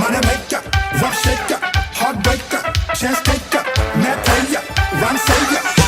money maker, rough shaker, heartbreaker, chance taker, mad player, rhyme savior.